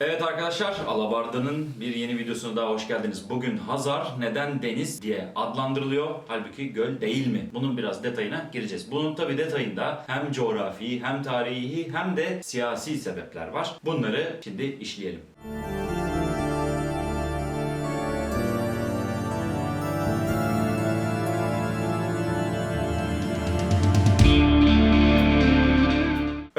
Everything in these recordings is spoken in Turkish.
Evet arkadaşlar, Alabarda'nın bir yeni videosuna daha hoş geldiniz. Bugün Hazar neden deniz diye adlandırılıyor. Halbuki göl değil mi? Bunun biraz detayına gireceğiz. Bunun tabi detayında hem coğrafi, hem tarihi, hem de siyasi sebepler var. Bunları şimdi işleyelim.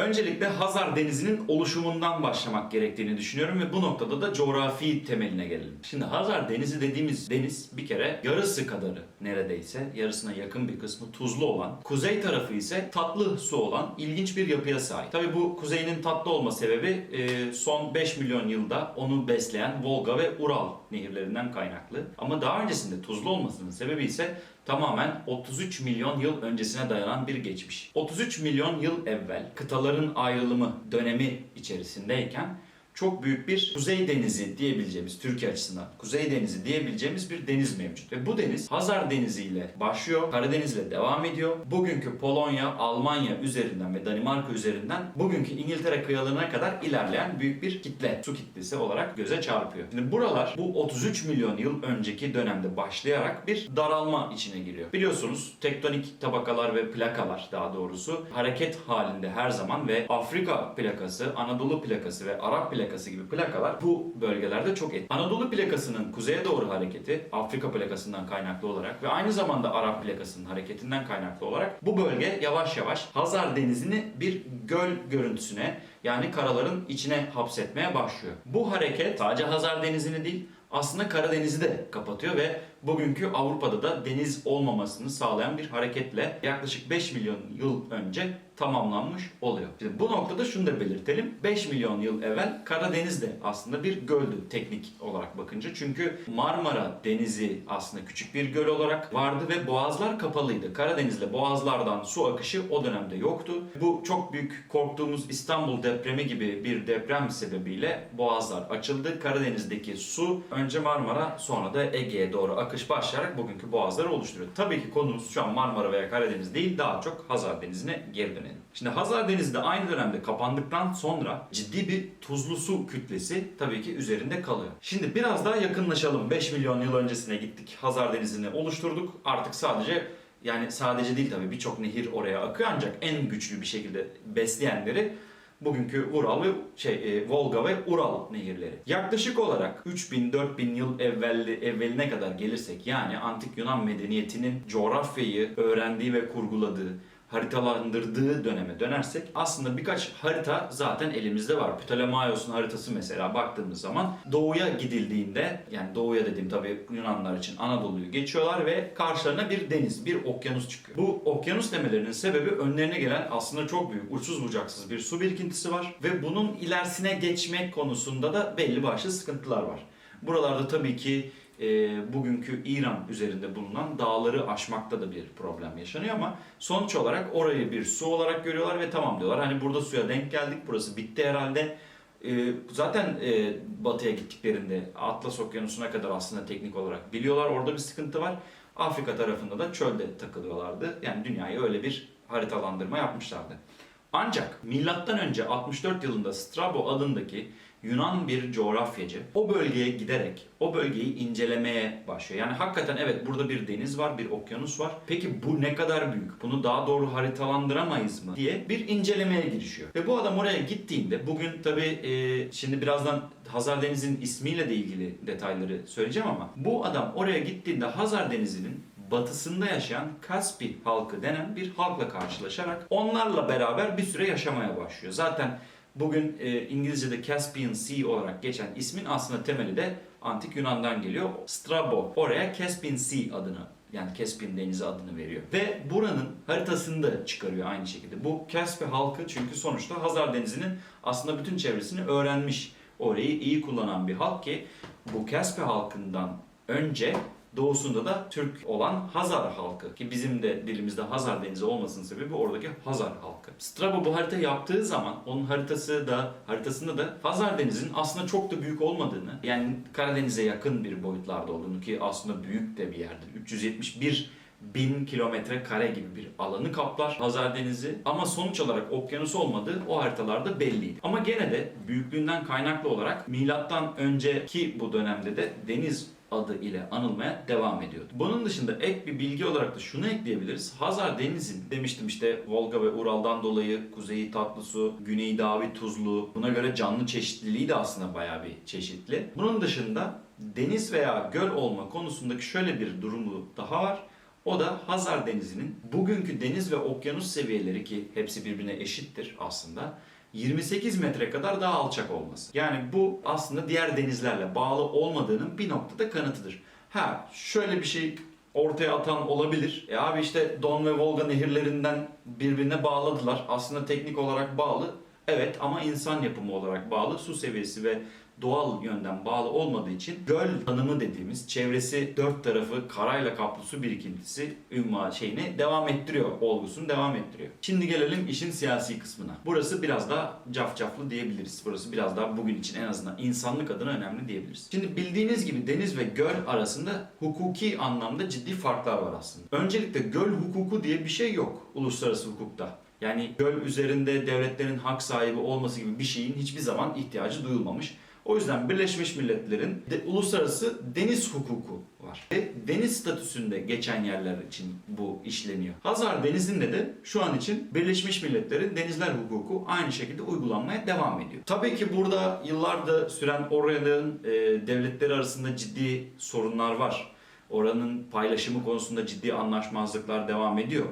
Öncelikle Hazar Denizi'nin oluşumundan başlamak gerektiğini düşünüyorum ve bu noktada da coğrafi temeline gelelim. Şimdi Hazar Denizi dediğimiz deniz bir kere yarısı kadarı neredeyse yarısına yakın bir kısmı tuzlu olan, kuzey tarafı ise tatlı su olan ilginç bir yapıya sahip. Tabi bu kuzeyinin tatlı olma sebebi e, son 5 milyon yılda onu besleyen Volga ve Ural nehirlerinden kaynaklı. Ama daha öncesinde tuzlu olmasının sebebi ise tamamen 33 milyon yıl öncesine dayanan bir geçmiş. 33 milyon yıl evvel kıtaların ayrılımı dönemi içerisindeyken çok büyük bir Kuzey Denizi diyebileceğimiz Türkiye açısından Kuzey Denizi diyebileceğimiz bir deniz mevcut. Ve bu deniz Hazar Denizi ile başlıyor, Karadeniz ile devam ediyor. Bugünkü Polonya, Almanya üzerinden ve Danimarka üzerinden bugünkü İngiltere kıyılarına kadar ilerleyen büyük bir kitle, su kitlesi olarak göze çarpıyor. Şimdi buralar bu 33 milyon yıl önceki dönemde başlayarak bir daralma içine giriyor. Biliyorsunuz tektonik tabakalar ve plakalar daha doğrusu hareket halinde her zaman ve Afrika plakası, Anadolu plakası ve Arap plakası gibi plakalar bu bölgelerde çok etkili. Anadolu plakasının kuzeye doğru hareketi Afrika plakasından kaynaklı olarak ve aynı zamanda Arap plakasının hareketinden kaynaklı olarak bu bölge yavaş yavaş Hazar Denizi'ni bir göl görüntüsüne yani karaların içine hapsetmeye başlıyor. Bu hareket sadece Hazar Denizi'ni değil aslında Karadeniz'i de kapatıyor ve bugünkü Avrupa'da da deniz olmamasını sağlayan bir hareketle yaklaşık 5 milyon yıl önce tamamlanmış oluyor. Şimdi bu noktada şunu da belirtelim. 5 milyon yıl evvel Karadeniz de aslında bir göldü teknik olarak bakınca. Çünkü Marmara Denizi aslında küçük bir göl olarak vardı ve boğazlar kapalıydı. Karadeniz'le boğazlardan su akışı o dönemde yoktu. Bu çok büyük korktuğumuz İstanbul depremi gibi bir deprem sebebiyle boğazlar açıldı. Karadeniz'deki su önce Marmara sonra da Ege'ye doğru akış başlayarak bugünkü boğazları oluşturuyor. Tabii ki konumuz şu an Marmara veya Karadeniz değil daha çok Hazar Denizi'ne geri dönelim. Şimdi Hazar Denizi de aynı dönemde kapandıktan sonra ciddi bir tuzlu su kütlesi tabii ki üzerinde kalıyor. Şimdi biraz daha yakınlaşalım. 5 milyon yıl öncesine gittik. Hazar Denizi'ni oluşturduk. Artık sadece yani sadece değil tabii birçok nehir oraya akıyor ancak en güçlü bir şekilde besleyenleri bugünkü Ural ve şey e, Volga ve Ural nehirleri. Yaklaşık olarak 3000-4000 yıl evvelli, evveline kadar gelirsek yani antik Yunan medeniyetinin coğrafyayı öğrendiği ve kurguladığı haritalandırdığı döneme dönersek aslında birkaç harita zaten elimizde var. Ptolemaios'un haritası mesela baktığımız zaman doğuya gidildiğinde yani doğuya dediğim tabii Yunanlar için Anadolu'yu geçiyorlar ve karşılarına bir deniz, bir okyanus çıkıyor. Bu okyanus demelerinin sebebi önlerine gelen aslında çok büyük, uçsuz bucaksız bir su birikintisi var ve bunun ilerisine geçmek konusunda da belli başlı sıkıntılar var. Buralarda tabii ki e, bugünkü İran üzerinde bulunan dağları aşmakta da bir problem yaşanıyor ama sonuç olarak orayı bir su olarak görüyorlar ve tamam diyorlar. Hani burada suya denk geldik burası bitti herhalde. E, zaten e, batıya gittiklerinde Atlas Okyanusu'na kadar aslında teknik olarak biliyorlar orada bir sıkıntı var. Afrika tarafında da çölde takılıyorlardı. Yani dünyayı öyle bir haritalandırma yapmışlardı. Ancak milattan önce 64 yılında Strabo adındaki Yunan bir coğrafyacı o bölgeye giderek o bölgeyi incelemeye başlıyor. Yani hakikaten evet burada bir deniz var, bir okyanus var. Peki bu ne kadar büyük? Bunu daha doğru haritalandıramayız mı? diye bir incelemeye girişiyor. Ve bu adam oraya gittiğinde bugün tabii e, şimdi birazdan Hazar Denizi'nin ismiyle de ilgili detayları söyleyeceğim ama bu adam oraya gittiğinde Hazar Denizi'nin batısında yaşayan Kaspi halkı denen bir halkla karşılaşarak onlarla beraber bir süre yaşamaya başlıyor. Zaten bugün e, İngilizce'de Caspian Sea olarak geçen ismin aslında temeli de antik Yunan'dan geliyor. Strabo oraya Caspian Sea adını yani Caspian Denizi adını veriyor. Ve buranın haritasını da çıkarıyor aynı şekilde. Bu Kaspi halkı çünkü sonuçta Hazar Denizi'nin aslında bütün çevresini öğrenmiş. Orayı iyi kullanan bir halk ki bu Kaspi halkından önce doğusunda da Türk olan Hazar halkı ki bizim de dilimizde Hazar Denizi olmasının sebebi oradaki Hazar halkı. Strabo bu harita yaptığı zaman onun haritası da haritasında da Hazar Denizi'nin aslında çok da büyük olmadığını yani Karadeniz'e yakın bir boyutlarda olduğunu ki aslında büyük de bir yerdir. 371 bin kilometre kare gibi bir alanı kaplar Hazar Denizi. Ama sonuç olarak okyanus olmadığı o haritalarda belliydi. Ama gene de büyüklüğünden kaynaklı olarak milattan önceki bu dönemde de deniz adı ile anılmaya devam ediyordu. Bunun dışında ek bir bilgi olarak da şunu ekleyebiliriz. Hazar Denizi'nin demiştim işte Volga ve Ural'dan dolayı kuzeyi tatlı su, güneyi davi tuzlu. Buna göre canlı çeşitliliği de aslında bayağı bir çeşitli. Bunun dışında deniz veya göl olma konusundaki şöyle bir durumu daha var. O da Hazar Denizi'nin bugünkü deniz ve okyanus seviyeleri ki hepsi birbirine eşittir aslında. 28 metre kadar daha alçak olması. Yani bu aslında diğer denizlerle bağlı olmadığının bir noktada kanıtıdır. Ha şöyle bir şey ortaya atan olabilir. E abi işte Don ve Volga nehirlerinden birbirine bağladılar. Aslında teknik olarak bağlı. Evet ama insan yapımı olarak bağlı. Su seviyesi ve doğal yönden bağlı olmadığı için göl tanımı dediğimiz çevresi dört tarafı karayla kaplı su birikintisi ünvan şeyini devam ettiriyor. Olgusunu devam ettiriyor. Şimdi gelelim işin siyasi kısmına. Burası biraz daha cafcaflı diyebiliriz. Burası biraz daha bugün için en azından insanlık adına önemli diyebiliriz. Şimdi bildiğiniz gibi deniz ve göl arasında hukuki anlamda ciddi farklar var aslında. Öncelikle göl hukuku diye bir şey yok uluslararası hukukta. Yani göl üzerinde devletlerin hak sahibi olması gibi bir şeyin hiçbir zaman ihtiyacı duyulmamış. O yüzden Birleşmiş Milletler'in de, uluslararası deniz hukuku var. Ve deniz statüsünde geçen yerler için bu işleniyor. Hazar Denizi'nde de şu an için Birleşmiş Milletler'in denizler hukuku aynı şekilde uygulanmaya devam ediyor. Tabii ki burada yıllarda süren oranın e, devletleri arasında ciddi sorunlar var. Oranın paylaşımı konusunda ciddi anlaşmazlıklar devam ediyor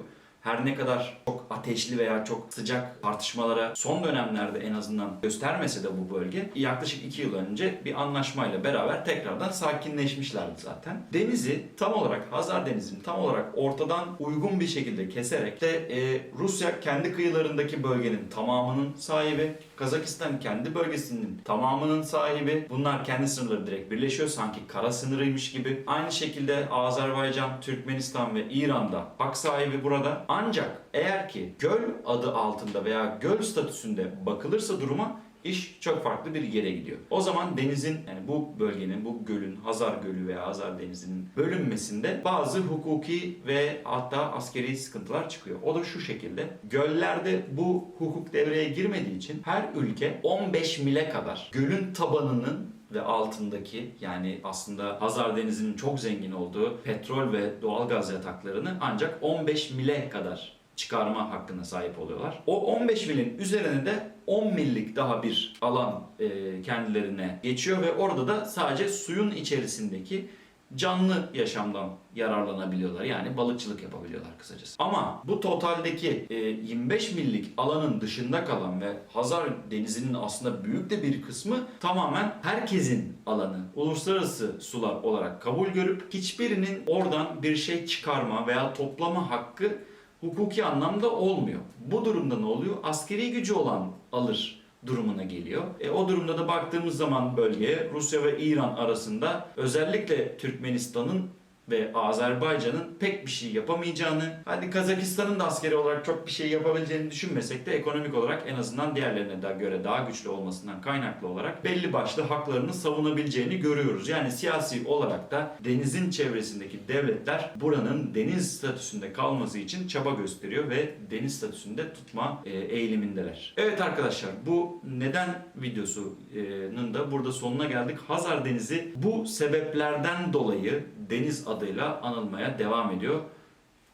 her ne kadar çok ateşli veya çok sıcak tartışmalara son dönemlerde en azından göstermese de bu bölge yaklaşık 2 yıl önce bir anlaşmayla beraber tekrardan sakinleşmişlerdi zaten. Denizi tam olarak Hazar Denizi'ni tam olarak ortadan uygun bir şekilde keserek de e, Rusya kendi kıyılarındaki bölgenin tamamının sahibi, Kazakistan kendi bölgesinin tamamının sahibi. Bunlar kendi sınırları direkt birleşiyor sanki kara sınırıymış gibi. Aynı şekilde Azerbaycan, Türkmenistan ve İran'da hak sahibi burada. Ancak eğer ki göl adı altında veya göl statüsünde bakılırsa duruma iş çok farklı bir yere gidiyor. O zaman denizin yani bu bölgenin, bu gölün, Hazar Gölü veya Hazar Denizi'nin bölünmesinde bazı hukuki ve hatta askeri sıkıntılar çıkıyor. O da şu şekilde. Göllerde bu hukuk devreye girmediği için her ülke 15 mile kadar gölün tabanının ve altındaki yani aslında Hazar Denizi'nin çok zengin olduğu petrol ve doğal gaz yataklarını ancak 15 mile kadar çıkarma hakkına sahip oluyorlar. O 15 milin üzerine de 10 millik daha bir alan e, kendilerine geçiyor ve orada da sadece suyun içerisindeki canlı yaşamdan yararlanabiliyorlar. Yani balıkçılık yapabiliyorlar kısacası. Ama bu totaldeki e, 25 millik alanın dışında kalan ve Hazar Denizi'nin aslında büyük de bir kısmı tamamen herkesin alanı. Uluslararası sular olarak kabul görüp hiçbirinin oradan bir şey çıkarma veya toplama hakkı hukuki anlamda olmuyor. Bu durumda ne oluyor? Askeri gücü olan alır durumuna geliyor. E, o durumda da baktığımız zaman bölgeye Rusya ve İran arasında özellikle Türkmenistan'ın ve Azerbaycan'ın pek bir şey yapamayacağını, hadi Kazakistan'ın da askeri olarak çok bir şey yapabileceğini düşünmesek de ekonomik olarak en azından diğerlerine daha göre daha güçlü olmasından kaynaklı olarak belli başlı haklarını savunabileceğini görüyoruz. Yani siyasi olarak da denizin çevresindeki devletler buranın deniz statüsünde kalması için çaba gösteriyor ve deniz statüsünde tutma e, eğilimindeler. Evet arkadaşlar bu neden videosunun da burada sonuna geldik. Hazar Denizi bu sebeplerden dolayı deniz adıyla anılmaya devam ediyor.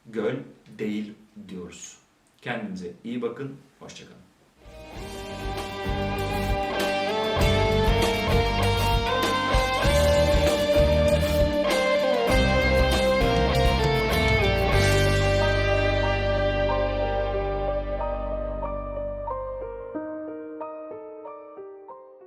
Göl değil diyoruz. Kendinize iyi bakın. Hoşçakalın.